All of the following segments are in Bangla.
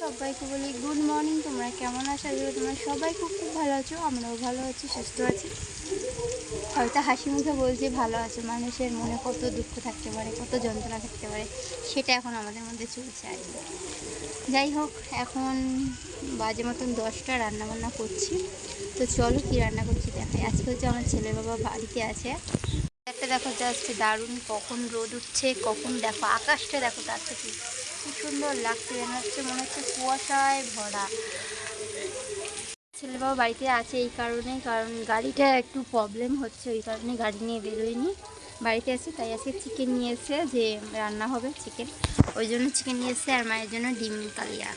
সবাইকে বলি গুড মর্নিং, তোমরা কেমন আছো? আজকে তোমরা সবাই খুব খুব ভালো আছো, আমরাও ভালো আছি, সুস্থ আছি। হয়তো হাসি মুখে বলছি ভালো আছে, মানুষের মনে কত দুঃখ থাকতে পারে, কত যন্ত্রণা থাকতে পারে, সেটা এখন আমাদের মধ্যে চলছে আর। যাই হোক, এখন বাজে মতন দশটা, রান্নাবান্না করছি। তো চলো কি রান্না করছি দেখাই। আজকে হচ্ছে আমার ছেলে বাবা বাড়িতে আছে। দেখো জাস্ট দারুণ কখন রোদ উঠছে, কখন দেখো আকাশটা দেখো তার থেকে খুব সুন্দর লাগছে যেন হচ্ছে, মনে হচ্ছে কুয়াশায় ভরা। ছেলে বাবা বাড়িতে আছে এই কারণে, কারণ গাড়িটা একটু প্রবলেম হচ্ছে, ওই কারণে গাড়ি নিয়ে বেরোয়নি। বাড়িতে আছে, তাই আজকে চিকেন নিয়ে এসে যে রান্না হবে চিকেন ওই জন্য চিকেন নিয়ে এসে আর মায়ের জন্য ডিম কালিয়া।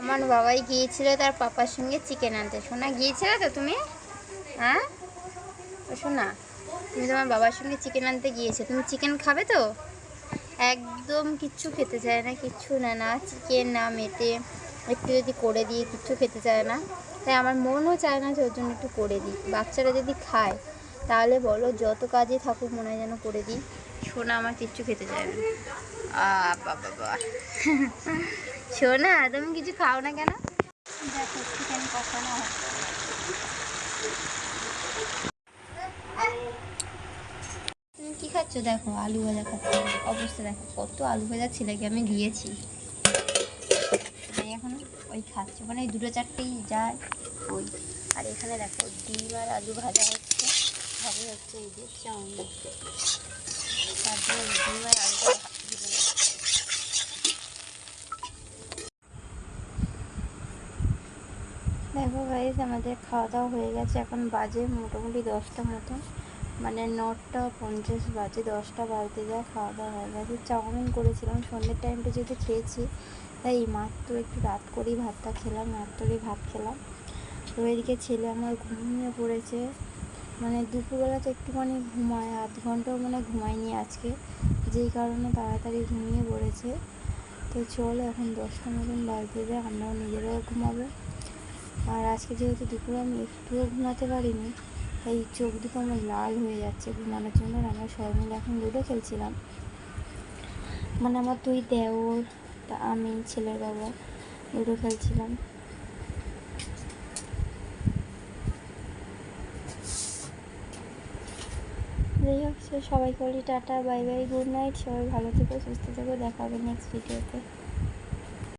আমার বাবাই গিয়েছিল, তার পাপার সঙ্গে চিকেন আনতে। শোনা গিয়েছিলে তো তুমি? হ্যাঁ? শোনা তুমি তোমার বাবার সঙ্গে চিকেন আনতে গিয়েছো, তুমি চিকেন খাবে তো? একদম কিচ্ছু খেতে চায় না, কিচ্ছু না না চিকেন না মেটে, একটু যদি করে দিই, কিচ্ছু খেতে চায় না। তাই আমার মনও চায় না যে ওর জন্য একটু করে দিই। বাচ্চারা যদি খায়, তাহলে বলো যত কাজে থাকুক মনে হয় যেন করে দিই। সোনা আমার কিচ্ছু খেতে চায় না। বাবা সোনা, তুমি কিছু খাও না কেন? দেখো চিকেন কখনো হচ্ছে। খাচ্ছ দেখো, আলু ভাজা খাচ্ছ। অবস্থা দেখো, কত আলু ভাজা ছেলেকে আমি দিয়েছি এখন ওই খাচ্ছে মানে এই দুটো চারটেই যায় ওই। আর এখানে দেখো, ডিম আর আলু ভাজা হচ্ছে। ভাবে হচ্ছে এই যে চাউমিন। তারপরে ডিম আর ভেজে দেখো গাইজ আমাদের খাওয়া দাওয়া হয়ে গেছে, এখন বাজে মোটামুটি দশটা মতো। মানে নটা পঞ্চাশ বাজে, দশটা বাজতে যায় খাওয়া দাওয়া হয়ে গেছে। চাউমিন করেছিলাম, সন্ধ্যের টাইমটা যেহেতু খেয়েছি, তাই মাত্র একটু রাত করেই ভাতটা খেলাম রাত্রেই ভাত খেলাম। তো এদিকে ছেলে আমার ঘুমিয়ে পড়েছে। মানে দুপুরবেলাতে একটুখানি ঘুমায়, আধ ঘন্টাও মানে ঘুমায়নি আজকে। যেই কারণে তাড়াতাড়ি ঘুমিয়ে পড়েছে। তো চলো এখন দশটা মতন বাজতে যায়, আমরাও নিজেরাও ঘুমাবো। আর আজকে যেহেতু দুপুরে আমি একটুও ঘুমাতে পারিনি তাই চোখ দুটো আমার লাল হয়ে যাচ্ছে ঘুমানোর জন্য আমরা সবাই মিলে এখন লুডো খেলছিলাম। মানে আমার দুই দেওর, তা আমি, ছেলের বাবা লুডো খেলছিলাম। যাই হোক সে সবাইকে বলি tata, bye bye, good night, সবাই ভালো থেকো, সুস্থ থেকো, দেখা হবে নেক্সট ভিডিওতে